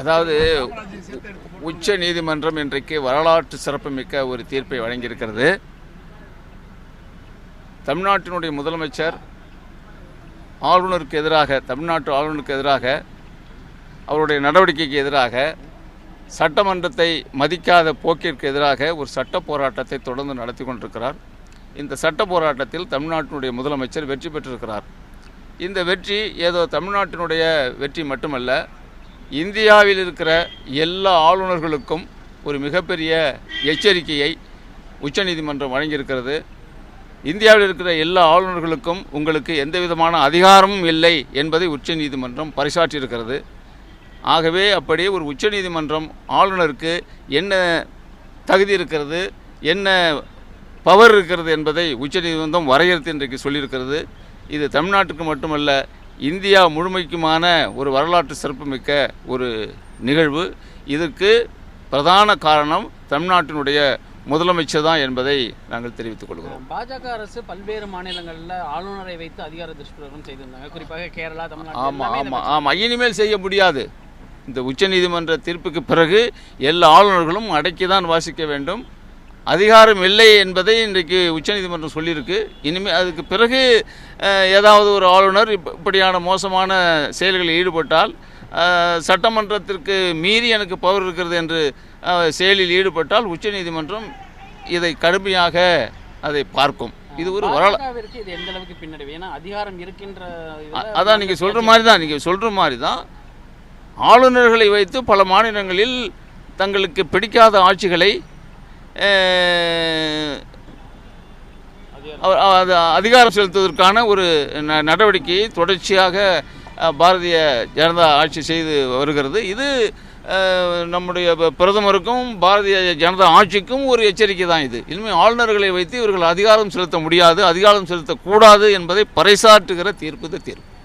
அதாவது உச்ச நீதிமன்றம் இன்றைக்கு வரலாற்று சிறப்புமிக்க ஒரு தீர்ப்பை வழங்கியிருக்கிறது. தமிழ்நாட்டினுடைய முதலமைச்சர் ஆளுநருக்கு எதிராக தமிழ்நாட்டு ஆளுநருக்கு எதிராக அவருடைய நடவடிக்கைக்கு எதிராக சட்டமன்றத்தை மதிக்காத போக்கிற்கு எதிராக ஒரு சட்ட போராட்டத்தை தொடர்ந்து நடத்தி கொண்டிருக்கிறார். இந்த சட்ட போராட்டத்தில் தமிழ்நாட்டினுடைய முதலமைச்சர் வெற்றி பெற்றிருக்கிறார். இந்த வெற்றி ஏதோ தமிழ்நாட்டினுடைய வெற்றி மட்டுமல்ல இந்தியாவில் இருக்கிற எல்லா ஆளுநர்களுக்கும் ஒரு மிகப்பெரிய எச்சரிக்கையை உச்சநீதிமன்றம் வழங்கியிருக்கிறது. இந்தியாவில் இருக்கிற எல்லா ஆளுநர்களுக்கும் உங்களுக்கு எந்த விதமான அதிகாரமும் இல்லை என்பதை உச்சநீதிமன்றம் பறைசாற்றியிருக்கிறது ஆகவே அப்படி ஒரு உச்சநீதிமன்றம் ஆளுநருக்கு என்ன தகுதி இருக்கிறது என்ன பவர் இருக்கிறது என்பதை உச்சநீதிமன்றம் வரையறுத்து இன்றைக்கு சொல்லியிருக்கிறது. இது தமிழ்நாட்டுக்கு மட்டுமல்ல இந்தியா முழுமைக்குமான ஒரு வரலாற்று சிறப்புமிக்க ஒரு நிகழ்வு. இதற்கு பிரதான காரணம் தமிழ்நாட்டினுடைய முதலமைச்சர் தான் என்பதை நாங்கள் தெரிவித்துக் கொள்கிறோம். பாஜக அரசு பல்வேறு மாநிலங்களில் ஆளுநரை வைத்து அதிகார துஷ்பிரயோகம் செய்திருந்தாங்க. குறிப்பாக கேரளா தமிழ்நாடு ஆமாம் ஆமாம் ஆமாம் இனிமேல் செய்ய முடியாது. இந்த உச்சநீதிமன்ற தீர்ப்புக்கு பிறகு எல்லா ஆளுநர்களும் அடக்கி தான் வாசிக்க வேண்டும். அதிகாரம் இல்லை என்பதை இன்றைக்கு உச்சநீதிமன்றம் சொல்லியிருக்கு. இனிமேல் அதுக்கு பிறகு ஏதாவது ஒரு ஆளுநர் இப்ப- இப்படியான மோசமான செயல்களில் ஈடுபட்டால் சட்டமன்றத்திற்கு மீறி எனக்கு பவர் இருக்கிறது என்று செயலில் ஈடுபட்டால் உச்சநீதிமன்றம் இதை கடுமையாக அதை பார்க்கும். இது ஒரு வரலா பாஜகவிற்கு இது எந்த அளவுக்கு பின்னடைவு? ஏன்னா அதிகாரம் இருக்கின்ற அதான் நீங்கள் சொல்கிற மாதிரி தான். நீங்கள் சொல்கிற மாதிரி தான். ஆளுநர்களை வைத்து பல மாநிலங்களில் தங்களுக்கு பிடிக்காத ஆட்சிகளை அவர் அது அதிகாரம் செலுத்துவதற்கான ஒரு ந- நடவடிக்கையை தொடர்ச்சியாக பாரதிய ஜனதா ஆட்சி செய்து வருகிறது. இது நம்முடைய ப- பிரதமருக்கும் பாரதிய ஜனதா ஆட்சிக்கும் ஒரு எச்சரிக்கை தான் இது. இனிமேல் ஆளுநர்களை வைத்து இவர்கள் அதிகாரம் செலுத்த முடியாது அதிகாரம் செலுத்தக்கூடாது என்பதை பறைசாற்றுகிற தீர்ப்பு இந்த தீர்ப்பு.